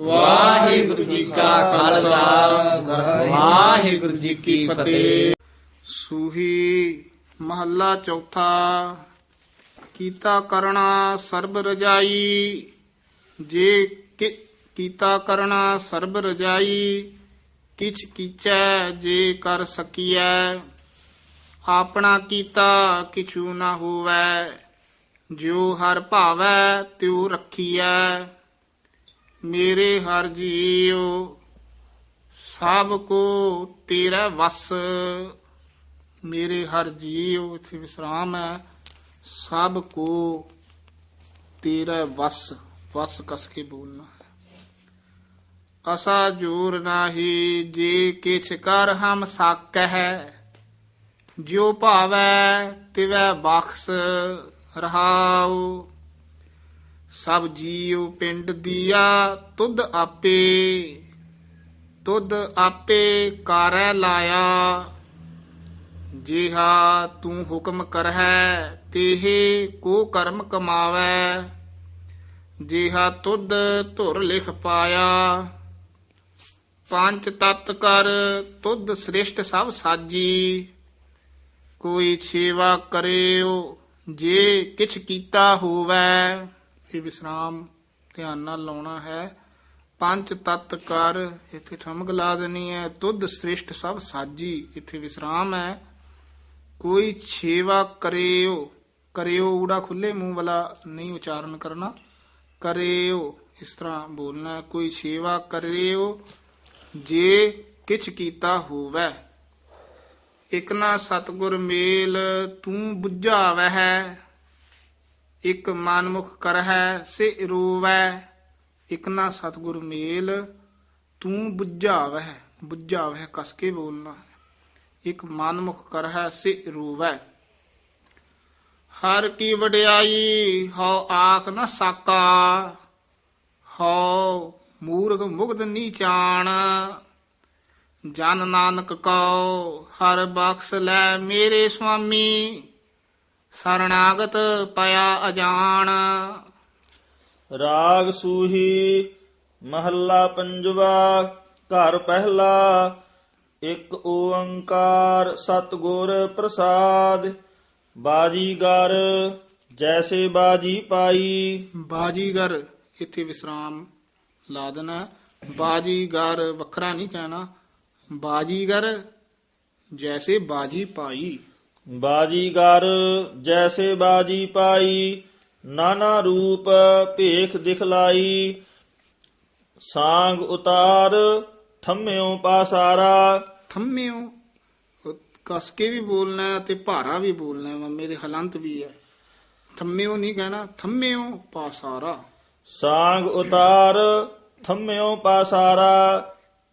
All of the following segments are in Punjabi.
ਵਾਹਿਗੁਰੂ ਜੀ ਕਾ ਖਾਲਸਾ। ਵਾਹਿਗੁਰੂ ਜੀ ਕੀ ਫਤਿਹ। ਸੂਹੀ ਮਹੱਲਾ ਚੌਥਾ। ਕੀਤਾ ਕਰਣਾ ਸਰਬ ਰਜਾਈ। ਜੇ ਕਿ- ਕੀਤਾ ਕਰਣਾ ਸਰਬ ਰਜਾਈ, ਕਿਛ ਕੀਚੈ ਜੇ ਕਰ ਸਕੀਐ। ਆਪਣਾ ਕੀਤਾ ਕਿਛੂ ਨਾ ਹੋਵੈ ਜੋ ਹਰ ਭਾਵੈ ਤਿਉ ਰੱਖੀਐ। ਮੇਰੇ ਹਰ ਜੀਉ, ਸਭ ਕੋ ਤੇਰਾ ਵਸ। ਮੇਰੇ ਹਰ ਜੀਉ, ਇਥੇ ਵਿਸਰਾਮ ਹੈ, ਸਭ ਕੋ ਤੇਰਾ ਵਸ। ਵਸ ਕਸ ਕੇ ਬੋਲਣਾ ਅਸਾ ਜੋਰ ਨਾਹੀ, ਜੇ ਕਿਛ ਕਰ ਹਮ ਸਕ ਹੈ, ਜਿਉ ਭਾਵੈ ਤਿਵੈ ਬਖਸ ਰਹਾਉ। ਸਭ ਜੀਉ ਪਿੰਡ ਦੀਆ ਤੁਧ ਆਪੇ ਤੁਧ ਆਪੇ ਕਾਰੈ ਲਾਇਆ। ਜਿਹਾ ਤੂੰ ਹੁਕਮ ਕਰਹਿ, ਤੇਹੇ ਕੋ ਕਰਮ ਕਮਾਵੈ। ਜਿਹਾ ਤੁਧ ਧੁਰ ਲਿਖ ਪਾਇਆ। ਪੰਜ ਤਤ ਕਰ ਤੁਧ ਸ੍ਰਿਸ਼ਟ ਸਭ ਸਾਜੀ। ਕੋਈ ਸੇਵਾ ਕਰਿਓ, ਜੇ ਕਿਛ ਕੀਤਾ ਹੋਵੈ। ਇਹ ਵਿਸਰਾਮ ਧਿਆਨ ਨਾਲ ਲਾਉਣਾ ਹੈ। ਪੰਜ ਤਤ ਕਰ, ਇੱਥੇ ਠਮਕ ਲਾ ਦੇਣੀ ਹੈ। ਤੁਧ ਸ੍ਰਿਸ਼ਟ ਸਭ ਸਾਜੀ, ਇੱਥੇ ਵਿਸਰਾਮ ਹੈ। ਕੋਈ ਸੇਵਾ ਕਰਿਓ ਕਰਿਓ ਊੜਾ ਖੁੱਲੇ ਮੂੰਹ ਵਾਲਾ ਨਹੀਂ ਉਚਾਰਨ ਕਰਨਾ। ਕਰਿਓ, ਇਸ ਤਰ੍ਹਾਂ ਬੋਲਣਾ ਕੋਈ ਸੇਵਾ ਕਰਿਓ, ਜੇ ਕਿਛ ਕੀਤਾ ਹੋਵੈ। ਇਕ ਸਤਗੁਰ ਮੇਲ ਤੂੰ 부ਝਾਵਹਿ ਇਕ ਮਨਮੁਖ ਕਰਹਿ ਸੇ ਰੋਵੈ ਇਕ ਨਾ ਸਤਗੁਰ ਮੇਲ, ਤੂੰ 부ਝਾਵਹਿ 부ਝਾਵਹਿ ਕਸ ਕੇ ਬੋਲਣਾ ਹੈ। ਇਕ ਮਨਮੁਖ ਕਰਹਿ ਸੇ ਰੋਵੈ। ਹਰ ਕੀ ਵਡਿਆਈ ਹਉ ਆਖ ਨ ਸਾਕਾ, ਹਉ ਮੂਰਖ ਮੁਗਧ ਨੀਚਾਨ ਜਨ ਨਾਨਕ ਕਉ, ਹਰ ਬਖਸ਼ ਲੈ ਮੇਰੇ ਸੁਆਮੀ। ਸਰਣਾਗਤ ਪਿਆ ਅਜਾਣ। ਰਾਗ ਸੂਹੀ ਮਹੱਲਾ ਪੰਜਵਾ ਘਰ ਪਹਿਲਾ ਇੱਕ ਓੰਕਾਰ ਸਤਿਗੁਰ ਪ੍ਰਸਾਦ। ਬਾਜੀਗਰ ਜੈਸੇ ਬਾਜੀ ਪਾਈ। ਬਾਜੀਗਰ ਇੱਥੇ ਵਿਸਰਾਮ ਲਾ ਦੇਣਾ। ਬਾਜੀਗਰ ਵੱਖਰਾ ਨਹੀਂ ਕਹਿਣਾ। ਬਾਜੀਗਰ ਜੈਸੇ ਬਾਜੀ ਪਾਈ। ਬਾਜੀਗਰ ਜੈਸੇ ਬਾਜੀ ਪਾਈ ਨਾਨਾ ਰੂਪ ਭੇਖ ਦਿਖਲਾਈ ਸਾੰਗ ਉਤਾਰ ਥੰਮਿਓ ਪਾਸਾਰਾ ਥੰਮਿਓ ਉਹ ਕਸ ਕੇ ਵੀ ਬੋਲਣਾ ਹੈ ਤੇ ਭਾਰਾ ਵੀ ਬੋਲਣਾ ਹੈ ਮੰਮੇ ਦੇ ਹਲੰਤ ਵੀ ਹੈ ਥੰਮਿਓ ਨਹੀਂ ਕਹਿਣਾ ਥੰਮਿਓ ਪਾਸਾਰਾ ਸਾੰਗ ਉਤਾਰ ਥੰਮਿਓ ਪਾਸਾਰਾ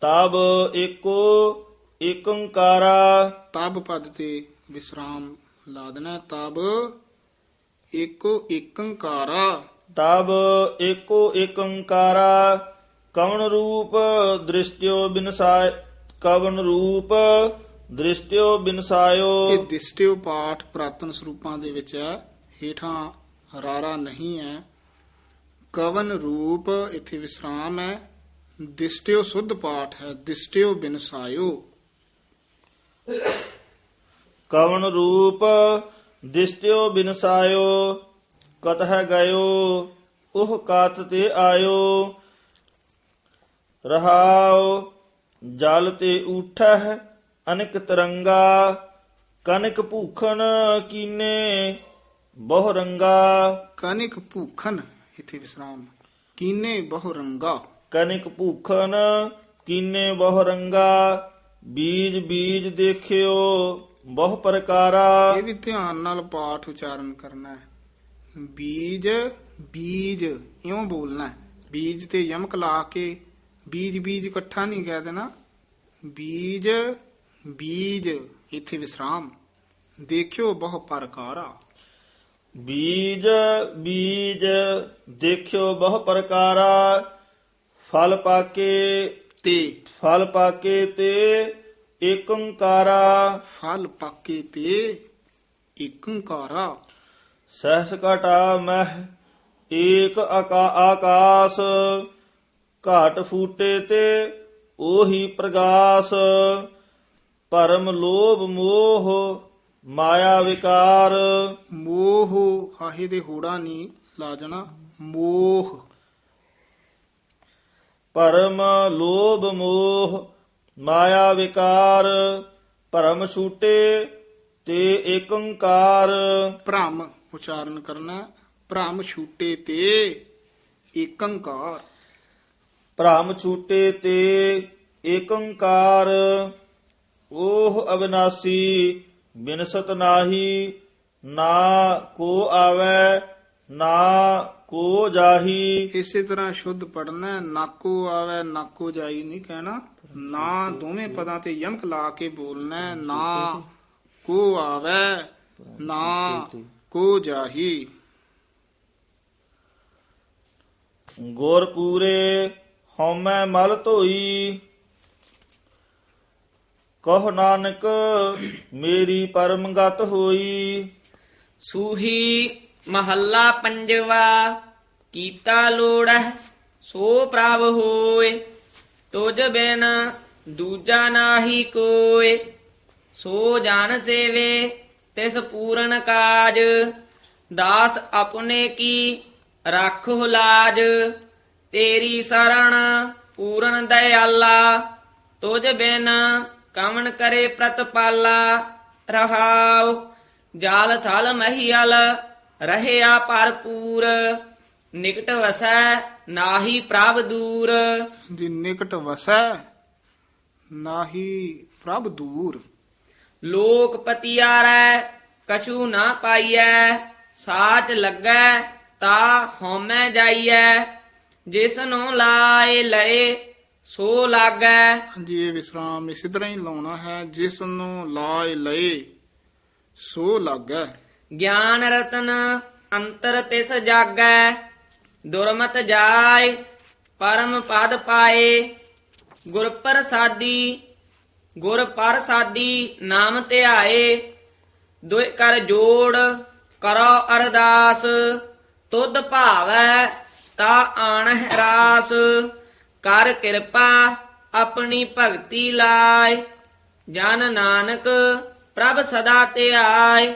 ਤਬ ਏਕੋ ਏਕੰਕਾਰਾ ਤਬ ਪਦ ਤੇ ਵਿਸਰਾਮ ਲਾ ਦੇਣਾ। ਤਬ ਏਕੋ ਏਕੰਕਾਰਾ। ਤਬ ਏਕੋ ਏਕੰਕਾਰਾ ਕਵਨ ਰੂਪ ਦ੍ਰਿਸ਼ਟਿਓ ਬਿਨਸਾਇ ਕਵਨ ਰੂਪ ਦ੍ਰਿਸ਼ਟਿਓ ਬਿਨਸਾਇਓ। ਇਹ ਦਿਸਟਿਓ ਪਾਠ ਪ੍ਰਾਤਨ ਸਰੂਪਾਂ ਦੇ ਵਿੱਚ ਹੈ ਹੇਠਾਂ ਰਾਰਾ ਨਹੀਂ ਹੈ। ਕਵਨ ਰੂਪ ਇੱਥੇ ਵਿਸਰਾਮ ਹੈ। ਦਿਸਟਿਓ ਸੁੱਧ ਪਾਠ ਹੈ। ਦਿਸਟਿਓ ਬਿਨਸਾਇਓ। ਕਵਨ ਰੂਪ ਦਿਸਟਿਓ ਬਿਨਸਾਇਓ ਕਤਹ ਗਇਓ ਉਹ ਕਾਤ ਤੇ ਆਇਓ। ਰਹਾਉ ਜਲ ਤੇ ਉਠਹਿ ਅਨਿਕ ਤਰੰਗਾ ਕਨਿਕ ਭੂਖਨ ਕੀਨੇ ਬਹੁ ਰੰਗਾ। ਕਨਿਕ ਭੂਖਨ ਇੱਥੇ ਵਿਸਰਾਮ। ਕੀਨੇ ਬਹੁ ਰੰਗਾ। ਕਨਿਕ ਭੂਖਨ ਕੀਨੇ ਬਹੁ ਰੰਗਾ। ਬੀਜ ਬੀਜ ਦੇਖਿਓ ਬਹੁ ਪ੍ਰਕਾਰਾ। ਇਹ ਵੀ ਧਿਆਨ ਨਾਲ ਪਾਠ ਉਚਾਰਨ ਕਰਨਾ ਹੈ। ਬੀਜ ਬੀਜ ਇਉਂ ਬੋਲਣਾ ਹੈ। ਬੀਜ ਤੇ ਯਮਕ ਲਾ ਕੇ ਬੀਜ ਬੀਜ ਇਕੱਠਾ ਨਹੀਂ ਕਹਿ ਦੇਣਾ। ਬੀਜ ਬੀਜ ਇੱਥੇ ਵਿਸਰਾਮ। ਦੇਖਿਓ ਬਹੁ ਪ੍ਰਕਾਰਾ। ਬੀਜ ਬੀਜ ਦੇਖਿਓ ਬਹੁ ਪ੍ਰਕਾਰਾ। ਫਲ ਪਾਕੇ ਤੇ। ਫਲ ਪਾਕੇ ਤੇ ਏਕੰਕਾਰਾ। ਫਲ ਪਾਕੇ ਤੇ ਏਕੰਕਾਰਾ। ਸਹਸ ਘਟਾ ਮਹਿ ਏਕ ਅਕਾ ਆਕਾਸ। ਘਾਟ ਫੂਟੇ ਤੇ ਉਹੀ ਪ੍ਰਗਾਸ। ਪਰਮ ਲੋਭ ਮੋਹ ਮਾਇਆ ਵਿਕਾਰ। ਮੋਹ ਹਾਹੇ ਦੇ ਹੋੜਾ ਨਹੀਂ ਲਾਜਣਾ ਮੋਹ। ਪਰਮ ਲੋਭ ਮੋਹ ਮਾਇਆ ਵਿਕਾਰ ਭਰਮ ਛੂਟੇ ਤੇ ਏਕੰਕਾਰ ਭ੍ਰਮ ਉਚਾਰਨ ਕਰਨਾ। ਭ੍ਰਮ ਛੂਟੇ ਤੇ ਏਕੰਕਾਰ ਭ੍ਰਮ ਛੂਟੇ ਤੇ ਏਕੰਕਾਰ ਉਹ ਅਬਿਨਾਸੀ ਬਿਨਸਤ ਨਾਹੀ ਨਾ ਕੋ ਆਵੈ ਨਾ ਕੋ ਜਾਹੀ। ਇਸੇ ਤਰ੍ਹਾਂ ਸ਼ੁੱਧ ਪੜਨਾ ਨਾਕੋ ਆਵੇ ਨਾਕੋ ਜਾਈ ਨਹੀਂ ਕਹਿਣਾ। ਨਾ ਦੋਵੇਂ ਪਦਾਂ ਤੇ ਯਮਕ ਲਾ ਕੇ ਬੋਲਣਾ। ਨਾ ਕੋ ਆਵੇ ਨਾ ਕੋ ਜਾਹੀ। ਗੁਰ ਪੂਰੇ ਹਉਮੈ ਮਲ ਧੋਈ। ਕਹ ਨਾਨਕ ਮੇਰੀ ਪਰਮ ਗਤ ਹੋਈ। ਸੂਹੀ ਮਹੱਲਾ ਪੰਜਵਾ, ਕੀਤਾ ਲੋੜਹਿ ਸੋ ਪ੍ਰਭ ਹੋਏ। ਤੁਝ ਬਿਨ ਦੂਜਾ ਨਾਹੀ ਕੋਏ, ਸੋ ਜਨ ਸੇਵੇ, ਤਿਸ ਪੂਰਨ ਕਾਜ। ਦਾਸ ਆਪਣੇ ਕੀ ਰੱਖ ਹੁਲਾਜ, ਤੇਰੀ ਸਰਣ ਪੂਰਨ ਦਇਆਲਾ। ਤੁਜ ਬਿਨ ਕਵਣ ਕਰੇ ਪ੍ਰਤਪਾਲਾ, ਰਹਾਉ। ਜਾਲ ਥਲ ਮਹੀਲ ਰਹਿਆ ਭਰਪੂਰ ਨਿਕਟ ਵਸੈ ਨਾਹੀ ਪ੍ਰਭ ਦੂਰ। ਦੀ ਨਿਕਟ ਵਸੈ ਨਾਹੀ ਪ੍ਰਭ ਦੂਰ। ਲੋਕ ਪਤਿਆਰੈ ਕਛੂ ਨਾ ਪਾਈਐ ਸਾਚ ਲੱਗੈ ਤਾ ਹਉਮੈ ਜਾਈਐ। ਜਿਸ ਨੂੰ ਲਾਏ ਲਏ ਸੋ ਲਾਗੈ। ਹਾਂਜੀ ਇਹ ਵਿਸਰਾਮ ਇਸੇ ਤਰ੍ਹਾਂ ਹੀ ਲਾਉਣਾ ਹੈ ਜਿਸ ਨੂੰ ਲਾਇ ਲਏ ਸੋ ਲਾਗੈ। ਗਿਆਨ ਰਤਨ ਅੰਤਰ ਤਿਸ ਜਾਗੈ, ਦੁਰਮਤ ਜਾਏ, ਪਰਮ ਪਦ ਪਾਏ। ਗੁਰ ਪ੍ਰਸਾਦੀ ਗੁਰ ਪ੍ਰਸਾਦੀ ਨਾਮ ਧਿਆਏ। ਦੁਇ ਕਰ ਜੋੜ, ਕਰੋ ਅਰਦਾਸ। ਤੁਧ ਭਾਵੈ, ਤਾ ਆਣ ਰਾਸ। ਕਰ ਕਿਰਪਾ, ਆਪਣੀ ਭਗਤੀ ਲਾਇ ਜਨ ਨਾਨਕ ਪ੍ਰਭ ਸਦਾ ਧਿਆਏ।